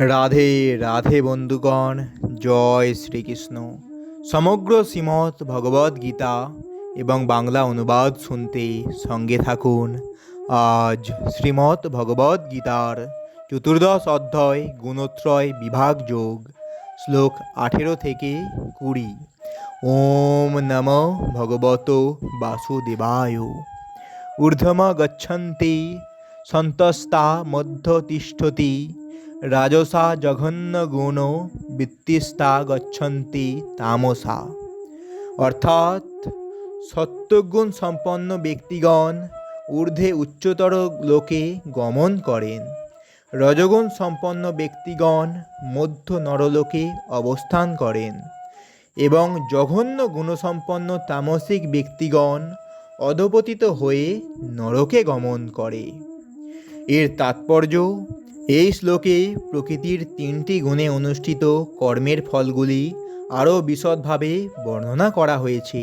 রাধে রাধে বন্ধুগণ, জয় শ্রীকৃষ্ণ। সমগ্র শ্রীমৎ ভগবদ গীতা এবং বাংলা অনুবাদ শুনতে সঙ্গে থাকুন। আজ শ্রীমৎ ভগবদ গীতার চতুর্দশ অধ্যায়, গুণত্রয় বিভাগ যোগ, শ্লোক আঠেরো থেকে কুড়ি। ওম নম ভগবত বাসুদেবায়। ঊর্ধ্বম গচ্ছন্তি সন্তস্তা মধ্য তিষ্ঠতি রাজসা জঘন্য গুণ বৃত্তিস্তা গচ্ছন্তি তামসা। অর্থাৎ সত্যগুণ সম্পন্ন ব্যক্তিগণ ঊর্ধ্বে উচ্চতর লোকে গমন করেন। রজগুণ সম্পন্ন ব্যক্তিগণ মধ্য নরলোকে অবস্থান করেন এবং জঘন্য গুণসম্পন্ন তামসিক ব্যক্তিগণ অধপতিত হয়ে নরকে গমন করে। এর তাৎপর্য এই শ্লোকে প্রকৃতির তিনটি গুণে অনুষ্ঠিত কর্মের ফলগুলি আরও বিশদভাবে বর্ণনা করা হয়েছে।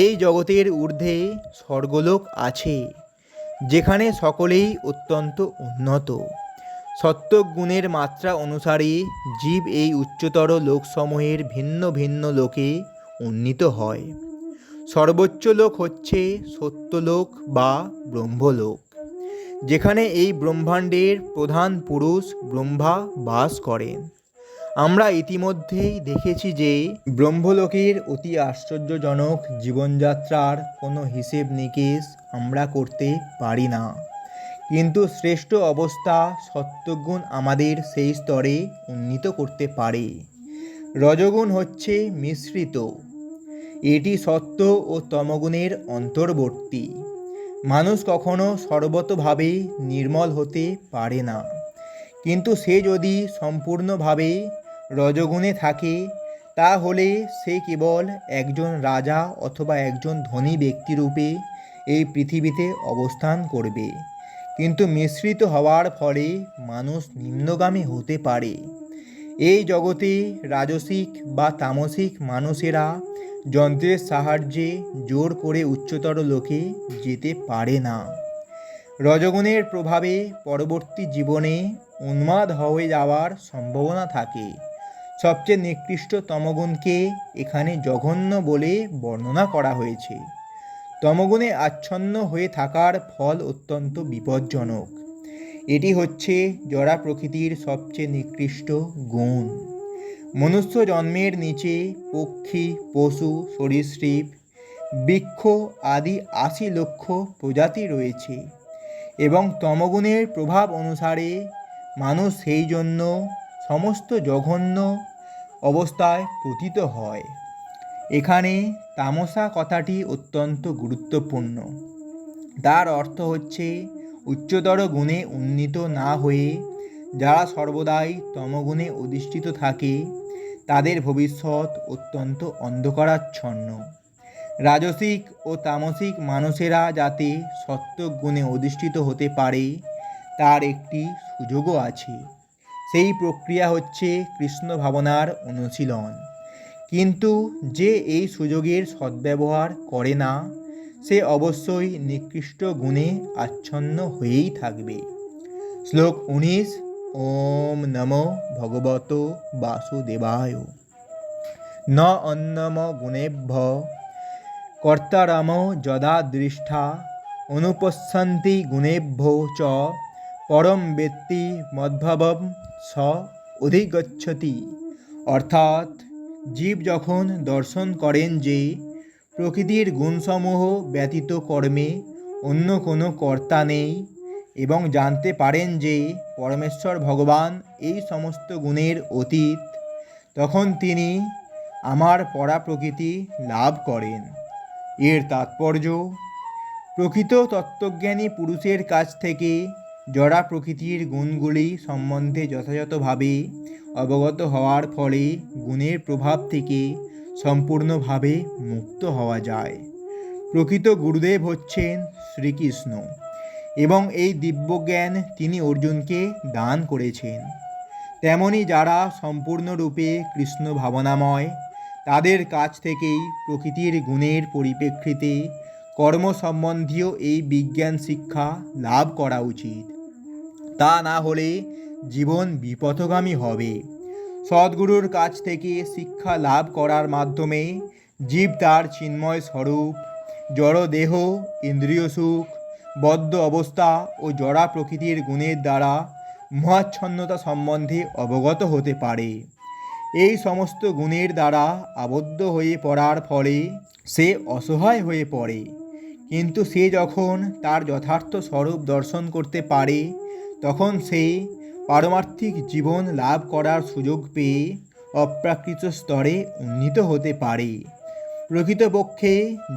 এই জগতের ঊর্ধ্বে স্বর্গলোক আছে, যেখানে সকলেই অত্যন্ত উন্নত। সত্ত্বক গুণের মাত্রা অনুসারে জীব এই উচ্চতর লোকসমূহের ভিন্ন ভিন্ন লোকে উন্নীত হয়। সর্বোচ্চ লোক হচ্ছে সত্যলোক বা ব্রহ্মলোক। যেখানে এই ব্রহ্মাণ্ডের প্রধান পুরুষ ব্রহ্মা বাস করেন। আমরা ইতিমধ্যেই দেখেছি যে ব্রহ্মলোকের অতি আশ্চর্যজনক জীবনযাত্রার কোনো হিসেব নিকেশ আমরা করতে পারি না। কিন্তু শ্রেষ্ঠ অবস্থা সত্যগুণ আমাদের সেই স্তরে উন্নীত করতে পারে। রজগুণ হচ্ছে মিশ্রিত। এটি সত্য ও তমগুণের অন্তর্বর্তী। মানুষ কখনো সর্বতভাবে নির্মল হতে পারে না। কিন্তু সে যদি সম্পূর্ণভাবে রজগুণে থাকে, তাহলে সে কেবল একজন রাজা অথবা একজন ধনী ব্যক্তিরূপে এই পৃথিবীতে অবস্থান করবে। কিন্তু মিশ্রিত হওয়ার ফলে মানুষ নিম্নগামী হতে পারে। এই জগতে রাজসিক বা তামসিক মানুষেরা যন্ত্রের সাহায্যে জোর করে উচ্চতর লোকে যেতে পারে না। রজগুণের প্রভাবে পরবর্তী জীবনে উন্মাদ হয়ে যাওয়ার সম্ভাবনা থাকে। সবচেয়ে নিকৃষ্ট তমগুণকে এখানে জঘন্য বলে বর্ণনা করা হয়েছে। তমগুণে আচ্ছন্ন হয়ে থাকার ফল অত্যন্ত বিপজ্জনক। এটি হচ্ছে জরা প্রকৃতির সবচেয়ে নিকৃষ্ট গুণ। মনুষ্য জন্মের নিচে পক্ষী, পশু, সরীসৃপ, বৃক্ষ আদি আশি লক্ষ প্রজাতি রয়েছে এবং তমগুণের প্রভাব অনুসারে মানুষ সেই জন্য সমস্ত জঘন্য অবস্থায় পতিত হয়। এখানে তামসা কথাটি অত্যন্ত গুরুত্বপূর্ণ। তার অর্থ হচ্ছে উচ্চতর গুণে উন্নীত না হয়ে যারা সর্বদাই তমগুণে অধিষ্ঠিত থাকে, তাদের ভবিষ্যৎ অত্যন্ত অন্ধকারাচ্ছন্ন। রাজসিক ও তামসিক মানুষেরা যাতে সত্যক গুণে অধিষ্ঠিত হতে পারে, তার একটি সুযোগও আছে। সেই প্রক্রিয়া হচ্ছে কৃষ্ণ ভাবনার অনুশীলন। কিন্তু যে এই সুযোগের সদ্ব্যবহার করে না, সে অবশ্যই নিকৃষ্ট গুণে আচ্ছন্ন হয়েই থাকবে। শ্লোক উনিশ ওম নম ভগবত বাসুদেবায়। ন অন্নম গুণেভ্য, কর্তারাম যদা দৃষ্ঠা অনুপশ্যন্তি গুণেভ্য চ, পরম ব্যক্তি মদ্ভবম স অধিগচ্ছতি। অর্থাৎ জীব যখন দর্শন করেন যে প্রকৃতির গুণসমূহ ব্যতীত কর্মে অন্য কোনো কর্তা নেই এবং জানতে পারেন যে পরমেশ্বর ভগবান এই সমস্ত গুণের অতীত। তখন তিনি আমার পরা প্রকৃতি লাভ করেন। এর তাৎপর্য, প্রকৃত তত্ত্বজ্ঞানী পুরুষের কাছ থেকে জড়া প্রকৃতির গুণগুলি সম্বন্ধে যথাযথভাবে অবগত হওয়ার ফলে গুণের প্রভাব থেকে সম্পূর্ণভাবে মুক্ত হওয়া যায়। প্রকৃত গুরুদেব হচ্ছেন শ্রীকৃষ্ণ। এবং এই দিব্যজ্ঞান তিনি অর্জুনকে দান করেছেন। তেমনি যারা সম্পূর্ণরূপে কৃষ্ণ ভাবনাময়, তাদের কাছ থেকেই প্রকৃতির গুণের পরিপ্রেক্ষিতে কর্ম সম্বন্ধীয় এই বিজ্ঞান শিক্ষা লাভ করা উচিত। তা না হলে জীবন বিপথগামী হবে। সদ্গুরুর কাছ থেকে শিক্ষা লাভ করার মাধ্যমে জীব তার চিন্ময় স্বরূপ, জড়দেহ, ইন্দ্রিয় সুখ বদ্ধ অবস্থা ও জড়া প্রকৃতির গুণের দ্বারা মহাচ্ছন্নতা সম্বন্ধে অবগত হতে পারে। এই সমস্ত গুণের দ্বারা আবদ্ধ হয়ে পড়ার ফলে সে অসহায় হয়ে পড়ে। কিন্তু সে যখন তার যথার্থ স্বরূপ দর্শন করতে পারে, তখন সে পারমার্থিক জীবন লাভ করার সুযোগ পেয়ে অপ্রাকৃত স্তরে উন্নীত হতে পারে। প্রকৃতপক্ষে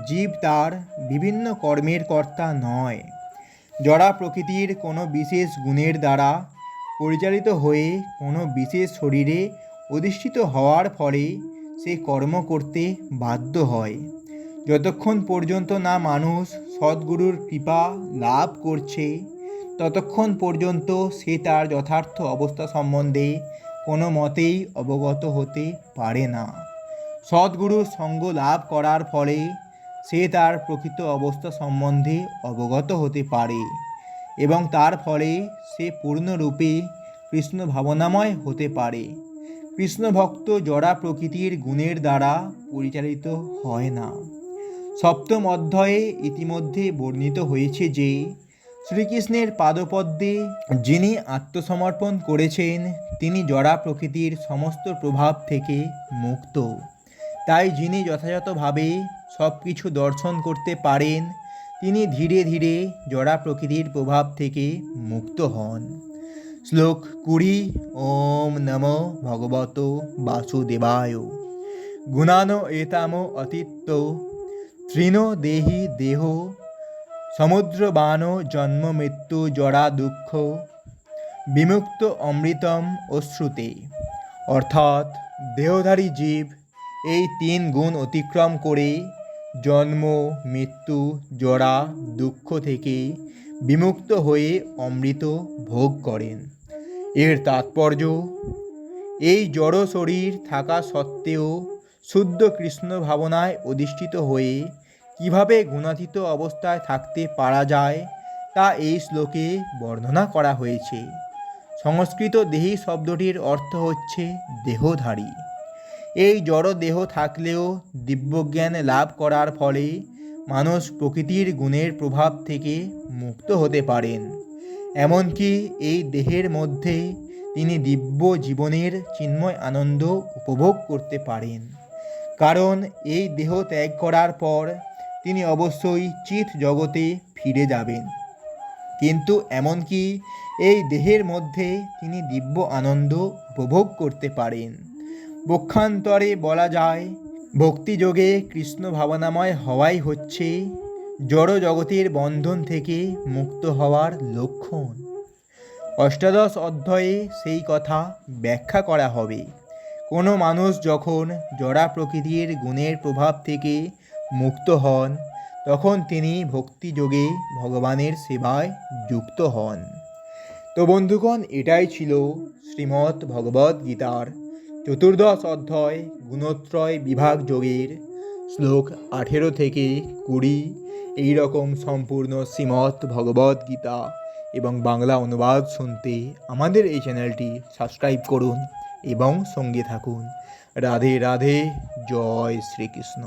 জীব তার বিভিন্ন কর্মের কর্তা নয়। জড়া প্রকৃতির কোনো বিশেষ গুণের দ্বারা পরিচালিত হয়ে কোনো বিশেষ শরীরে অধিষ্ঠিত হওয়ার ফলে সে কর্ম করতে বাধ্য হয়। যতক্ষণ পর্যন্ত না মানুষ সদ্গুরুর কৃপা লাভ করছে, ততক্ষণ পর্যন্ত সে তার যথার্থ অবস্থা সম্বন্ধে কোনো মতেই অবগত হতে পারে না। সদ্গুরুর সঙ্গ লাভ করার ফলে সে তার প্রকৃত অবস্থা সম্বন্ধে অবগত হতে পারে এবং তার ফলে সে পূর্ণরূপে কৃষ্ণ ভাবনাময় হতে পারে। কৃষ্ণ ভক্ত জড়া প্রকৃতির গুণের দ্বারা পরিচালিত হয় না। সপ্তম অধ্যায়ে ইতিমধ্যে বর্ণিত হয়েছে যে, শ্রীকৃষ্ণের পাদপদ্মে যিনি আত্মসমর্পণ করেছেন, তিনি জড়া প্রকৃতির সমস্ত প্রভাব থেকে মুক্ত। তাই যিনি যথাযথভাবে সব কিছু দর্শন করতে পারেন, তিনি ধীরে ধীরে জড়া প্রকৃতির প্রভাব থেকে মুক্ত হন। শ্লোক কুড়ি, ওম নম ভগবত বাসুদেবায়। গুণান এতাম অতীত্য, তৃণ দেহি দেহ সমুদ্রবান জন্ম মৃত্যু জরা দুঃখ, বিমুক্ত অমৃতম অশ্রুতে। অর্থাৎ দেহধারী জীব এই তিন গুণ অতিক্রম করে জন্ম, মৃত্যু, জরা, দুঃখ থেকে বিমুক্ত হয়ে অমৃত ভোগ করেন। এর তাৎপর্য, এই জড় শরীর থাকা সত্ত্বেও শুদ্ধ কৃষ্ণ ভাবনায় অধিষ্ঠিত হয়ে কীভাবে গুণাতীত অবস্থায় থাকতে পারা যায়, তা এই শ্লোকে বর্ণনা করা হয়েছে। সংস্কৃত দেহি শব্দটির অর্থ হচ্ছে দেহধারী। এই জড় দেহ থাকলেও দিব্যজ্ঞান লাভ করার ফলে মানুষ প্রকৃতির গুণের প্রভাব থেকে মুক্ত হতে পারেন। এমনকি এই দেহের মধ্যে তিনি দিব্য জীবনের চিন্ময় আনন্দ উপভোগ করতে পারেন। কারণ এই দেহ ত্যাগ করার পর তিনি অবশ্যই চিত জগতে ফিরে যাবেন। কিন্তু এমনকি এই দেহের মধ্যে তিনি দিব্য আনন্দ উপভোগ করতে পারেন। পক্ষান্তরে বলা যায়, ভক্তিযোগে কৃষ্ণ ভাবনাময় হওয়াই হচ্ছে জড় জগতের বন্ধন থেকে মুক্ত হওয়ার লক্ষণ। অষ্টাদশ অধ্যায়ে সেই কথা ব্যাখ্যা করা হবে। কোনো মানুষ যখন জড়া প্রকৃতির গুণের প্রভাব থেকে মুক্ত হন, তখন তিনি ভক্তিযোগে ভগবানের সেবায় যুক্ত হন। তো বন্ধুগণ, এটাই ছিল শ্রীমৎ ভগবদ্ গীতার চতুর্দশ অধ্যায়, গুণত্রয় বিভাগ যোগের, শ্লোক আঠেরো থেকে কুড়ি। এই রকম সম্পূর্ণ শ্রীমৎ ভগবদ গীতা এবং বাংলা অনুবাদ শুনতে আমাদের এই চ্যানেলটি সাবস্ক্রাইব করুন এবং সঙ্গে থাকুন। রাধে রাধে, জয় শ্রীকৃষ্ণ।